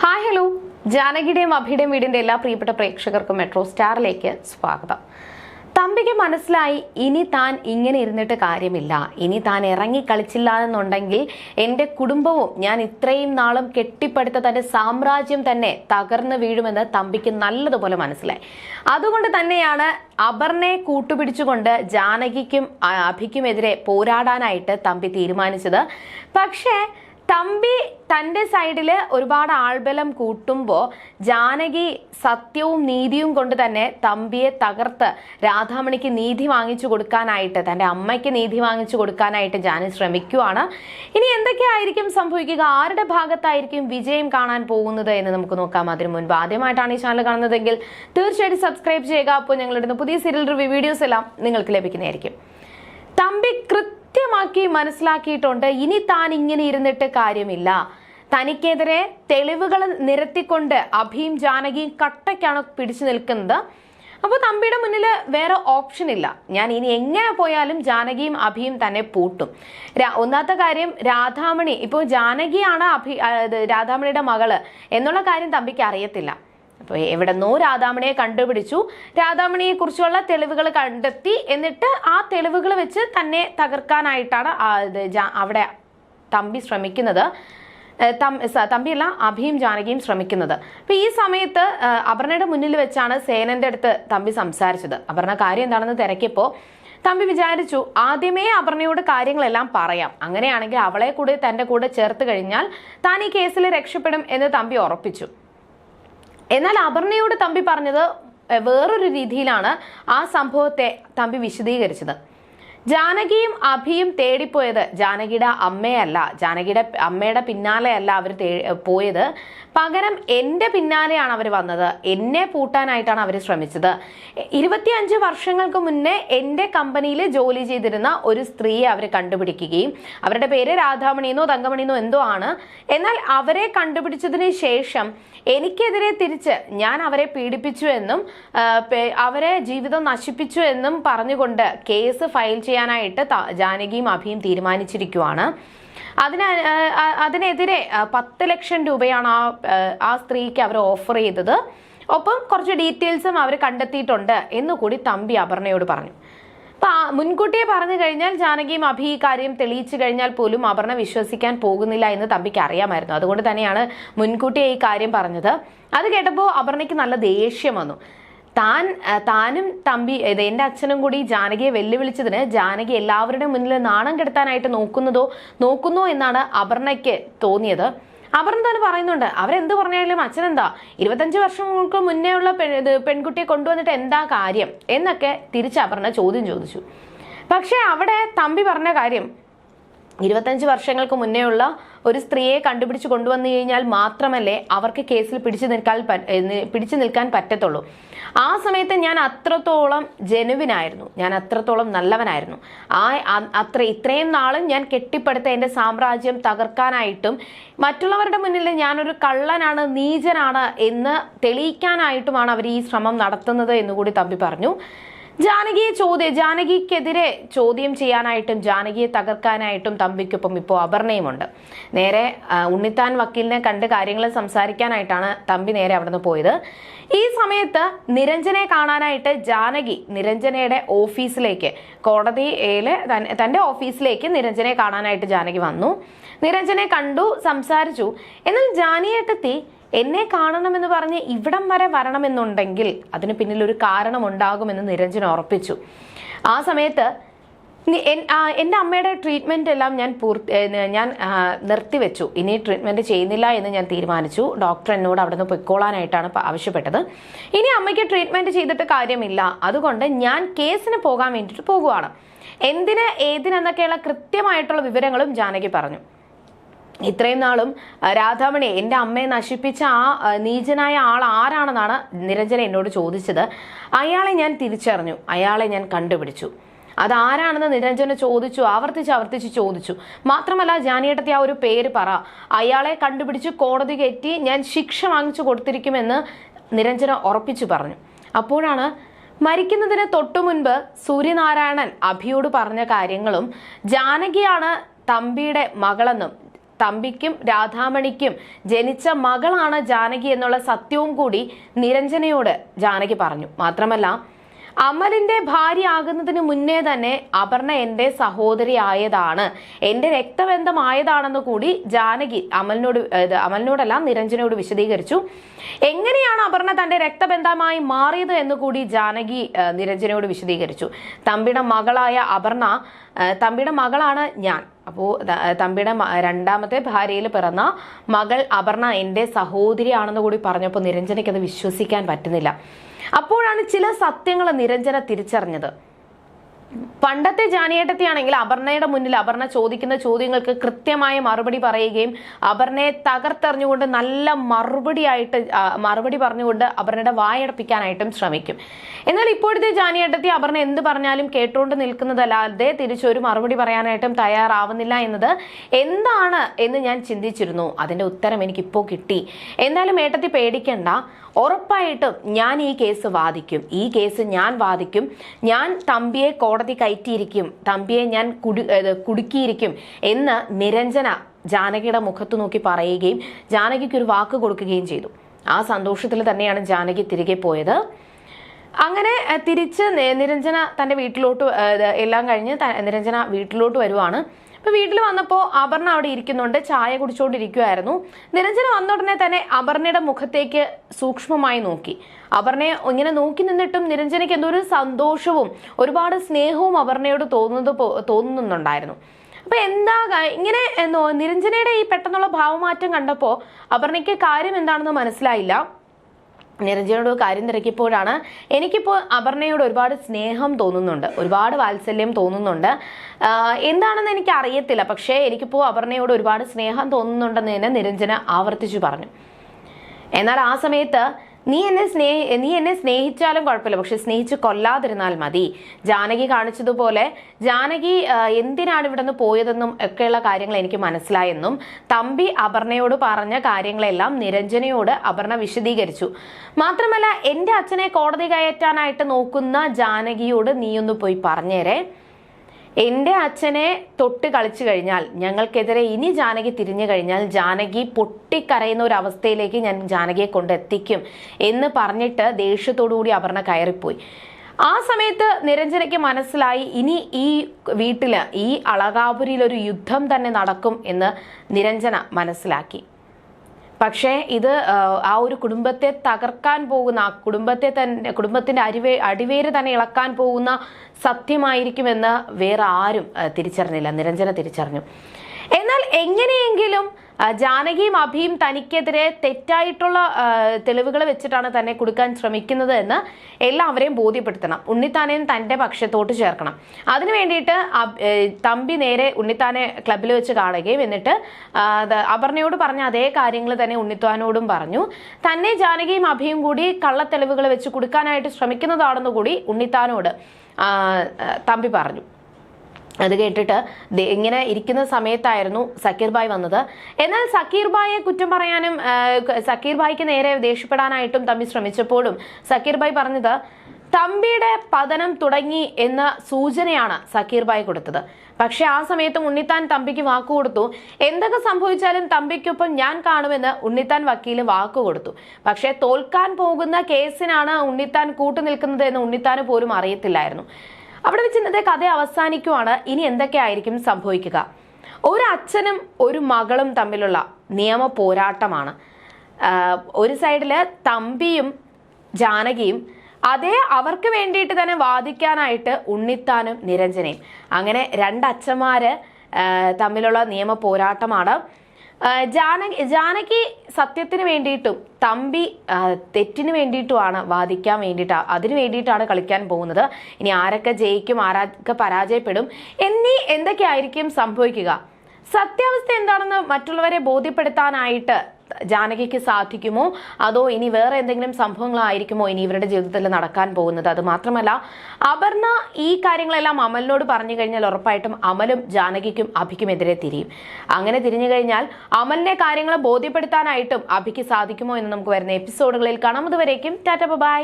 Hi hello ജാനകിയുടെയും അഭിയുടെയും വീടിന്റെ എല്ലാ പ്രിയപ്പെട്ട പ്രേക്ഷകർക്കും മെട്രോ സ്റ്റാറിലേക്ക് സ്വാഗതം. തമ്പിക്ക് മനസ്സിലായി ഇനി താൻ ഇങ്ങനെ ഇരുന്നിട്ട് കാര്യമില്ല. ഇനി താൻ ഇറങ്ങി കളിച്ചില്ല എന്നുണ്ടെങ്കിൽ എന്റെ കുടുംബവും ഞാൻ ഇത്രയും നാളും കെട്ടിപ്പടുത്ത തന്റെ സാമ്രാജ്യം തന്നെ തകർന്നു വീഴുമെന്ന് തമ്പിക്ക് നല്ലതുപോലെ മനസ്സിലായി. അതുകൊണ്ട് തന്നെയാണ് അപർണയെ കൂട്ടുപിടിച്ചുകൊണ്ട് ജാനകിക്കും അഭിക്കുമെതിരെ പോരാടാനായിട്ട് തമ്പി തീരുമാനിച്ചത്. പക്ഷേ തമ്പി തന്റെ സൈഡിൽ ഒരുപാട് ആൾബലം കൂട്ടുമ്പോൾ ജാനകി സത്യവും നീതിയും കൊണ്ട് തന്നെ തമ്പിയെ തകർത്ത് രാധാമണിക്ക് നീതി വാങ്ങിച്ചു കൊടുക്കാനായിട്ട് തന്റെ അമ്മയ്ക്ക് നീതി വാങ്ങിച്ചു കൊടുക്കാനായിട്ട് ജാനി ശ്രമിക്കുവാണ്. ഇനി എന്തൊക്കെയായിരിക്കും സംഭവിക്കുക? ആരുടെ ഭാഗത്തായിരിക്കും വിജയം കാണാൻ പോകുന്നത് എന്ന് നമുക്ക് നോക്കാം. അതിനു മുൻപ് ആദ്യമായിട്ടാണ് ഈ ചാനൽ കാണുന്നതെങ്കിൽ തീർച്ചയായിട്ടും സബ്സ്ക്രൈബ് ചെയ്യുക. അപ്പോൾ ഞങ്ങളിടുന്ന പുതിയ സീരിയൽ റിവ്യൂ വീഡിയോസ് എല്ലാം നിങ്ങൾക്ക് ലഭിക്കുന്നതായിരിക്കും. തമ്പി കൃത്യമാക്കി മനസ്സിലാക്കിയിട്ടുണ്ട്. ഇനി താൻ ഇങ്ങനെ ഇരുന്നിട്ട് കാര്യമില്ല. തനിക്കെതിരെ തെളിവുകൾ നിരത്തിക്കൊണ്ട് അഭിയും ജാനകിയും കട്ടയ്ക്കാണ് പിടിച്ചു നിൽക്കുന്നത്. അപ്പോൾ തമ്പിയുടെ മുന്നിൽ വേറെ ഓപ്ഷൻ ഇല്ല. ഞാൻ ഇനി എങ്ങനെ പോയാലും ജാനകിയും അഭിയും തന്നെ പൂട്ടും. ഒന്നാമത്തെ കാര്യം രാധാമണി. ഇപ്പോൾ ജാനകിയാണ് അഭി രാധാമണിയുടെ മകൾ. എന്നുള്ള കാര്യം തമ്പിക്ക് അറിയത്തില്ല. അപ്പോൾ എവിടെന്നോ രാധാമണിയെ കണ്ടുപിടിച്ചു. രാധാമണിയെ കുറിച്ചുള്ള തെളിവുകൾ കണ്ടെത്തി. എന്നിട്ട് ആ തെളിവുകൾ വെച്ച് തന്നെ തകർക്കാനായിട്ടാണ് അവിടെ തമ്പി ശ്രമിക്കുന്നത്. തമ്പിയല്ല അഭിയും ജാനകിയും ശ്രമിക്കുന്നത്. അപ്പൊ ഈ സമയത്ത് അപർണയുടെ മുന്നിൽ വെച്ചാണ് സേനന്റെ അടുത്ത് തമ്പി സംസാരിച്ചത്. അപർണ കാര്യം എന്താണെന്ന് തിരക്കിയപ്പോ തമ്പി വിചാരിച്ചു ആദ്യമേ അപർണയോട് കാര്യങ്ങളെല്ലാം പറയാം. അങ്ങനെയാണെങ്കിൽ അവളെ കൂടെ തന്റെ കൂടെ ചേർത്ത് കഴിഞ്ഞാൽ താൻ ഈ കേസിൽ രക്ഷപ്പെടും എന്ന് തമ്പി ഉറപ്പിച്ചു. എന്നാൽ അപർണയോട് തമ്പി പറഞ്ഞത് വേറൊരു രീതിയിലാണ് ആ സംഭവത്തെ തമ്പി വിശദീകരിച്ചത്. ജാനകിയും അഭിയും തേടിപ്പോയത് ജാനകിയുടെ അമ്മയല്ല ജാനകിയുടെ അമ്മയുടെ പിന്നാലെയല്ല അവർ പോയത്. പകരം എന്റെ പിന്നാലെയാണ് അവർ വന്നത്. എന്നെ പൂട്ടാനായിട്ടാണ് അവർ ശ്രമിച്ചത്. ഇരുപത്തിയഞ്ച് വർഷങ്ങൾക്ക് മുന്നേ എന്റെ കമ്പനിയിൽ ജോലി ചെയ്തിരുന്ന ഒരു സ്ത്രീയെ അവർ കണ്ടുപിടിക്കുകയും അവരുടെ പേര് രാധാമണിന്നോ തങ്കമണിന്നോ എന്തോ ആണ്. എന്നാൽ അവരെ കണ്ടുപിടിച്ചതിന് ശേഷം എനിക്കെതിരെ തിരിച്ച് ഞാൻ അവരെ പീഡിപ്പിച്ചു എന്നും അവരെ ജീവിതം നശിപ്പിച്ചു എന്നും പറഞ്ഞുകൊണ്ട് കേസ് ഫയൽ ചെയ്യാനായിട്ട് ജാനകിയും അഭിയും തീരുമാനിച്ചിരിക്കുവാണ്. അതിന് അതിനെതിരെ പത്ത് ലക്ഷം രൂപയാണ് ആ ആ, സ്ത്രീക്ക് അവർ ഓഫർ ചെയ്തത്. ഒപ്പം കുറച്ച് ഡീറ്റെയിൽസും അവർ കണ്ടെത്തിയിട്ടുണ്ട് എന്നുകൂടി തമ്പി അപർണയോട് പറഞ്ഞു. അപ്പൊ മുൻകൂട്ടിയെ പറഞ്ഞു കഴിഞ്ഞാൽ ജാനകിയും അഭി കാര്യം തെളിയിച്ചു കഴിഞ്ഞാൽ പോലും അപർണ വിശ്വസിക്കാൻ പോകുന്നില്ല എന്ന് തമ്പിക്ക് അറിയാമായിരുന്നു. അതുകൊണ്ട് തന്നെയാണ് മുൻകൂട്ടിയെ ഈ കാര്യം പറഞ്ഞത്. അത് കേട്ടപ്പോൾ അപർണയ്ക്ക് നല്ല ദേഷ്യം വന്നു. താൻ താനും തമ്പി എന്റെ അച്ഛനും കൂടി ജാനകിയെ വെല്ലുവിളിച്ചതിന് ജാനകി എല്ലാവരുടെ മുന്നിൽ നാണം കെടുത്താനായിട്ട് നോക്കുന്നതോ നോക്കുന്നോ എന്നാണ് അപർണയ്ക്ക് തോന്നിയത്. അപർണ തന്നെ പറയുന്നുണ്ട് അവരെന്ത് പറഞ്ഞാലും അച്ഛനെന്താ? ഇരുപത്തഞ്ച് വർഷങ്ങൾക്ക് മുന്നേ ഉള്ള പെൺകുട്ടിയെ കൊണ്ടുവന്നിട്ട് എന്താ കാര്യം? എന്നൊക്കെ തിരിച്ച് അപർണ ചോദ്യം ചോദിച്ചു. പക്ഷേ അവിടെ തമ്പി പറഞ്ഞ കാര്യം ഇരുപത്തഞ്ച് വർഷങ്ങൾക്ക് മുന്നേ ഉള്ള ഒരു സ്ത്രീയെ കണ്ടുപിടിച്ച് കൊണ്ടുവന്നു കഴിഞ്ഞാൽ മാത്രമല്ലേ അവർക്ക് കേസിൽ പിടിച്ചു നിൽക്കാൻ പിടിച്ചു നിൽക്കാൻ പറ്റത്തുള്ളൂ. ആ സമയത്ത് ഞാൻ അത്രത്തോളം ജനുവിനായിരുന്നു. ഞാൻ അത്രത്തോളം നല്ലവനായിരുന്നു. ആ അത്ര ഇത്രയും നാളും ഞാൻ കെട്ടിപ്പടുത്ത എന്റെ സാമ്രാജ്യം തകർക്കാനായിട്ടും മറ്റുള്ളവരുടെ മുന്നിൽ ഞാനൊരു കള്ളനാണ് നീചനാണ് എന്ന് തെളിയിക്കാനായിട്ടുമാണ് അവർ ഈ ശ്രമം നടത്തുന്നത് എന്നുകൂടി തമ്പി പറഞ്ഞു. ജാനകിയെ ചോദ്യം ജാനകിക്കെതിരെ ചോദ്യം ചെയ്യാനായിട്ടും ജാനകിയെ തകർക്കാനായിട്ടും തമ്പിക്കൊപ്പം ഇപ്പോൾ അപർണയുമുണ്ട്. നേരെ ഉണ്ണിത്താൻ വക്കീലിനെ കണ്ട് കാര്യങ്ങൾ സംസാരിക്കാനായിട്ടാണ് തമ്പി നേരെ അവിടുന്ന് പോയത്. ഈ സമയത്ത് നിരഞ്ജനെ കാണാനായിട്ട് ജാനകി നിരഞ്ജനയുടെ ഓഫീസിലേക്ക് കോടതിയിലെ തന്റെ ഓഫീസിലേക്ക് നിരഞ്ജനെ കാണാനായിട്ട് ജാനകി വന്നു. നിരഞ്ജനെ കണ്ടു സംസാരിച്ചു. എന്നാൽ ജാനിയേട്ടത്തി എന്നെ കാണണമെന്ന് പറഞ്ഞ് ഇവിടം വരെ വരണമെന്നുണ്ടെങ്കിൽ അതിന് പിന്നിൽ ഒരു കാരണം കാരണമുണ്ടാകുമെന്ന് നിരഞ്ജൻ ഉറപ്പിച്ചു. ആ സമയത്ത് എന്റെ അമ്മയുടെ ട്രീറ്റ്മെന്റ് എല്ലാം ഞാൻ പൂർത്തി ഞാൻ നിർത്തിവെച്ചു. ഇനി ട്രീറ്റ്മെന്റ് ചെയ്യുന്നില്ല എന്ന് ഞാൻ തീരുമാനിച്ചു. ഡോക്ടർ എന്നോട് അവിടെ നിന്ന് പൊയ്ക്കോളാനായിട്ടാണ് ആവശ്യപ്പെട്ടത്. ഇനി അമ്മയ്ക്ക് ട്രീറ്റ്മെന്റ് ചെയ്തിട്ട് കാര്യമില്ല. അതുകൊണ്ട് ഞാൻ കേസിന് പോകാൻ വേണ്ടിയിട്ട് പോകുവാണ്. എന്തിന് ഏതിനെന്നൊക്കെയുള്ള കൃത്യമായിട്ടുള്ള വിവരങ്ങളും ജാനകി പറഞ്ഞു. ഇത്രയും നാളും രാധാമണി എന്റെ അമ്മയെ നശിപ്പിച്ച ആ നീചനായ ആൾ ആരാണെന്നാണ് നിരഞ്ജന എന്നോട് ചോദിച്ചത്. അയാളെ ഞാൻ തിരിച്ചറിഞ്ഞു. അയാളെ ഞാൻ കണ്ടുപിടിച്ചു. അതാരാണെന്ന് നിരഞ്ജന ചോദിച്ചു ആവർത്തിച്ച് ആവർത്തിച്ച് ചോദിച്ചു. മാത്രമല്ല ജാനിയേട്ടത്തെ ആ ഒരു പേര് പറ. അയാളെ കണ്ടുപിടിച്ച് കോടതി കയറ്റി ഞാൻ ശിക്ഷ വാങ്ങിച്ചു കൊടുത്തിരിക്കുമെന്ന് നിരഞ്ജന ഉറപ്പിച്ചു പറഞ്ഞു. അപ്പോഴാണ് മരിക്കുന്നതിന് തൊട്ടു മുൻപ് സൂര്യനാരായണൻ അഭിയോട് പറഞ്ഞ കാര്യങ്ങളും ജാനകിയാണ് തമ്പിയുടെ മകളെന്നും തമ്പിക്കും രാധാമണിക്കും ജനിച്ച മകളാണ് ജാനകി എന്നുള്ള സത്യവും കൂടി നിരഞ്ജനയോട് ജാനകി പറഞ്ഞു. മാത്രമല്ല അമലിന്റെ ഭാര്യ ആകുന്നതിന് മുന്നേ തന്നെ അപർണ എന്റെ സഹോദരി ആയതാണ്. എന്റെ രക്തബന്ധമായതാണെന്ന് കൂടി ജാനകി അമലിനോട് അമലിനോടല്ല നിരഞ്ജനോട് വിശദീകരിച്ചു. എങ്ങനെയാണ് അപർണ തന്റെ രക്തബന്ധമായി മാറിയത് എന്ന് കൂടി ജാനകി നിരഞ്ജനയോട് വിശദീകരിച്ചു. തമ്പിയുടെ മകളായ അപർണ തമ്പിയുടെ മകളാണ് ഞാൻ. അപ്പോൾ തമ്പിയുടെ രണ്ടാമത്തെ ഭാര്യയിൽ പിറന്ന മകൾ അപർണ എന്റെ സഹോദരിയാണെന്ന് കൂടി പറഞ്ഞപ്പോൾ നിരഞ്ജനയ്ക്ക് അത് വിശ്വസിക്കാൻ പറ്റുന്നില്ല. അപ്പോഴാണ് ചില സത്യങ്ങൾ നിരഞ്ജന തിരിച്ചറിഞ്ഞത്. പണ്ടത്തെ ജാനിയേട്ടത്തിയാണെങ്കിൽ അപർണയുടെ മുന്നിൽ അപർണ ചോദിക്കുന്ന ചോദ്യങ്ങൾക്ക് കൃത്യമായ മറുപടി പറയുകയും അപർണയെ തകർത്തെറിഞ്ഞുകൊണ്ട് നല്ല മറുപടി ആയിട്ട് മറുപടി പറഞ്ഞുകൊണ്ട് അപർണയുടെ വായടപ്പിക്കാനായിട്ടും ശ്രമിക്കും. എന്നാൽ ഇപ്പോഴത്തെ ജാനിയേട്ടത്തി അപർണ എന്ത് പറഞ്ഞാലും കേട്ടുകൊണ്ട് നിൽക്കുന്നതല്ലാതെ തിരിച്ചൊരു മറുപടി പറയാനായിട്ടും തയ്യാറാവുന്നില്ല എന്നത് എന്താണ് എന്ന് ഞാൻ ചിന്തിച്ചിരുന്നു. അതിന്റെ ഉത്തരം എനിക്കിപ്പോൾ കിട്ടി. എന്തായാലും ഏട്ടത്തി പേടിക്കണ്ട. ഉറപ്പായിട്ടും ഞാൻ ഈ കേസ് വാദിക്കും. ഈ കേസ് ഞാൻ വാദിക്കും. ഞാൻ തമ്പിയെ കോടതി കയറ്റിയിരിക്കും. തമ്പിയെ ഞാൻ കുടി കുടുക്കിയിരിക്കും എന്ന് നിരഞ്ജന ജാനകിയുടെ മുഖത്ത് നോക്കി പറയുകയും ജാനകിക്ക് ഒരു വാക്ക് കൊടുക്കുകയും ചെയ്തു. ആ സന്തോഷത്തിൽ തന്നെയാണ് ജാനകി തിരികെ പോയത്. അങ്ങനെ തിരിച്ച് നിരഞ്ജന തന്റെ വീട്ടിലോട്ട് എല്ലാം കഴിഞ്ഞ് നിരഞ്ജന വീട്ടിലോട്ട് വരുവാണ്. അപ്പൊ വീട്ടിൽ വന്നപ്പോൾ അപർണ അവിടെ ഇരിക്കുന്നുണ്ട്. ചായ കുടിച്ചുകൊണ്ടിരിക്കുവായിരുന്നു. നിരഞ്ജന വന്ന ഉടനെ തന്നെ അപർണയുടെ മുഖത്തേക്ക് സൂക്ഷ്മമായി നോക്കി. അപർണയെ ഇങ്ങനെ നോക്കി നിന്നിട്ടും നിരഞ്ജനയ്ക്ക് എന്തോ ഒരു സന്തോഷവും ഒരുപാട് സ്നേഹവും അപർണയോട് തോന്നുന്നത് തോന്നുന്നുണ്ടായിരുന്നു. അപ്പൊ എന്താ ഇങ്ങനെ നിരഞ്ജനയുടെ ഈ പെട്ടെന്നുള്ള ഭാവമാറ്റം കണ്ടപ്പോൾ അപർണയ്ക്ക് കാര്യം എന്താണെന്ന് മനസ്സിലായില്ല. നിരഞ്ജനോട് കാര്യം തിരക്കിയപ്പോഴാണ് എനിക്കിപ്പോൾ അപർണയോട് ഒരുപാട് സ്നേഹം തോന്നുന്നുണ്ട്. ഒരുപാട് വാത്സല്യം തോന്നുന്നുണ്ട്. എന്താണെന്ന് എനിക്ക് അറിയത്തില്ല പക്ഷേ എനിക്കിപ്പോൾ അപർണയോട് ഒരുപാട് സ്നേഹം തോന്നുന്നുണ്ടെന്ന് തന്നെ നിരഞ്ജന ആവർത്തിച്ചു പറഞ്ഞു. എന്നാൽ ആ സമയത്ത് നീ എന്നെ സ്നേഹി നീ എന്നെ സ്നേഹിച്ചാലും കുഴപ്പമില്ല. പക്ഷെ സ്നേഹിച്ച് കൊല്ലാതിരുന്നാൽ മതി. ജാനകി കാണിച്ചതുപോലെ ജാനകി എന്തിനാണ് ഇവിടെ നിന്ന് പോയതെന്നും ഒക്കെയുള്ള കാര്യങ്ങൾ എനിക്ക് മനസ്സിലായെന്നും തമ്പി അപർണയോട് പറഞ്ഞ കാര്യങ്ങളെല്ലാം നിരഞ്ജനയോട് അപർണ വിശദീകരിച്ചു. മാത്രമല്ല എന്റെ അച്ഛനെ കോടതി കയറ്റാനായിട്ട് നോക്കുന്ന ജാനകിയോട് നീയൊന്ന് പോയി പറഞ്ഞേരേ. എന്റെ അച്ഛനെ തൊട്ട് കളിച്ചു കഴിഞ്ഞാൽ ഞങ്ങൾക്കെതിരെ ഇനി ജാനകി തിരിഞ്ഞു കഴിഞ്ഞാൽ ജാനകി പൊട്ടിക്കരയുന്ന ഒരു അവസ്ഥയിലേക്ക് ഞാൻ ജാനകിയെ കൊണ്ടെത്തിക്കും എന്ന് പറഞ്ഞിട്ട് ദേഷ്യത്തോടു കൂടി അപർണ കയറിപ്പോയി. ആ സമയത്ത് നിരഞ്ജനയ്ക്ക് മനസ്സിലായി ഇനി ഈ വീട്ടിൽ ഈ അളകാപുരിയിൽ ഒരു യുദ്ധം തന്നെ നടക്കും എന്ന് നിരഞ്ജന മനസ്സിലാക്കി. പക്ഷേ ഇത് ആ, ഒരു കുടുംബത്തെ തകർക്കാൻ പോകുന്ന ആ കുടുംബത്തെ തന്നെ കുടുംബത്തിന്റെ അരിവേ അടിവേര് തന്നെ ഇളക്കാൻ പോകുന്ന സത്യമായിരിക്കുമെന്ന് വേറെ ആരും തിരിച്ചറിഞ്ഞില്ല. നിരഞ്ജന തിരിച്ചറിഞ്ഞു. എന്നാൽ എങ്ങനെയെങ്കിലും ജാനകിയും അഭിയും തനിക്കെതിരെ തെറ്റായിട്ടുള്ള തെളിവുകൾ വെച്ചിട്ടാണ് തന്നെ കൊടുക്കാൻ ശ്രമിക്കുന്നത് എന്ന് എല്ലാവരെയും ബോധ്യപ്പെടുത്തണം. ഉണ്ണിത്താനെയും തന്റെ പക്ഷത്തോട്ട് ചേർക്കണം. അതിനു വേണ്ടിയിട്ട് തമ്പി നേരെ ഉണ്ണിത്താനെ ക്ലബിൽ വെച്ച് കാണുകയും എന്നിട്ട് അപർണയോട് പറഞ്ഞ അതേ കാര്യങ്ങൾ തന്നെ ഉണ്ണിത്താനോടും പറഞ്ഞു. തന്നെ ജാനകിയും അഭിയും കൂടി കള്ളത്തെളിവുകൾ വെച്ച് കൊടുക്കാനായിട്ട് ശ്രമിക്കുന്നതാണെന്ന് കൂടി ഉണ്ണിത്താനോട് തമ്പി പറഞ്ഞു. അത് കേട്ടിട്ട് ഇങ്ങനെ ഇരിക്കുന്ന സമയത്തായിരുന്നു സക്കീർ ബായ് വന്നത്. എന്നാൽ സക്കീർ ബായെ കുറ്റം പറയാനും സക്കീർ ബായിക്ക് നേരെ ദേഷ്യപ്പെടാനായിട്ടും തമ്പി ശ്രമിച്ചപ്പോഴും സക്കീർ ബായ് പറഞ്ഞത് തമ്പിയുടെ പതനം തുടങ്ങി എന്ന സൂചനയാണ് സക്കീർ ബായ് കൊടുത്തത്. പക്ഷെ ആ സമയത്ത് ഉണ്ണിത്താൻ തമ്പിക്ക് വാക്കു കൊടുത്തു. എന്തൊക്കെ സംഭവിച്ചാലും തമ്പിക്കൊപ്പം ഞാൻ കാണുമെന്ന് ഉണ്ണിത്താൻ വക്കീൽ വാക്കു കൊടുത്തു. പക്ഷെ തോൽക്കാൻ പോകുന്ന കേസിനാണ് ഉണ്ണിത്താൻ കൂട്ടുനിൽക്കുന്നത് എന്ന് ഉണ്ണിത്താന് പോലും അറിയത്തില്ലായിരുന്നു. അവിടെ വെച്ച് ഇന്നത്തെ കഥ അവസാനിക്കുവാണ്. ഇനി എന്തൊക്കെയായിരിക്കും സംഭവിക്കുക? ഒരു അച്ഛനും ഒരു മകളും തമ്മിലുള്ള നിയമ പോരാട്ടമാണ്. ഒരു സൈഡിൽ തമ്പിയും ജാനകിയും അതേ അവർക്ക് വേണ്ടിയിട്ട് തന്നെ വാദിക്കാനായിട്ട് ഉണ്ണിത്താനും നിരഞ്ജനയും. അങ്ങനെ രണ്ടച്ഛന്മാര് ആഹ് തമ്മിലുള്ള നിയമ പോരാട്ടമാണ്. ജാനകി ജാനകി സത്യത്തിന് വേണ്ടിയിട്ടും തമ്പി തെറ്റിന് വേണ്ടിയിട്ടുമാണ് വാദിക്കാൻ വേണ്ടിയിട്ട് അതിന് വേണ്ടിയിട്ടാണ് കളിക്കാൻ പോകുന്നത്. ഇനി ആരൊക്കെ ജയിക്കും ആരൊക്കെ പരാജയപ്പെടും എന്നീ എന്തൊക്കെയായിരിക്കും സംഭവിക്കുക? സത്യാവസ്ഥ എന്താണെന്ന് മറ്റുള്ളവരെ ബോധ്യപ്പെടുത്താനായിട്ട് ജാനകിക്ക് സാധിക്കുമോ? അതോ ഇനി വേറെ എന്തെങ്കിലും സംഭവങ്ങളായിരിക്കുമോ ഇനി ഇവരുടെ ജീവിതത്തിൽ നടക്കാൻ പോകുന്നത്? അത് മാത്രമല്ല അപർണ ഈ കാര്യങ്ങളെല്ലാം അമലിനോട് പറഞ്ഞു കഴിഞ്ഞാൽ ഉറപ്പായിട്ടും അമലും ജാനകിക്കും അഭിക്കുമെതിരെ തിരിയും. അങ്ങനെ തിരിഞ്ഞു കഴിഞ്ഞാൽ അമലിനെ കാര്യങ്ങൾ ബോധ്യപ്പെടുത്താനായിട്ടും അഭിക്ക് സാധിക്കുമോ എന്ന് നമുക്ക് വരുന്ന എപ്പിസോഡുകളിൽ കാണാം. അതുവരേക്കും ടാറ്റ ബൈ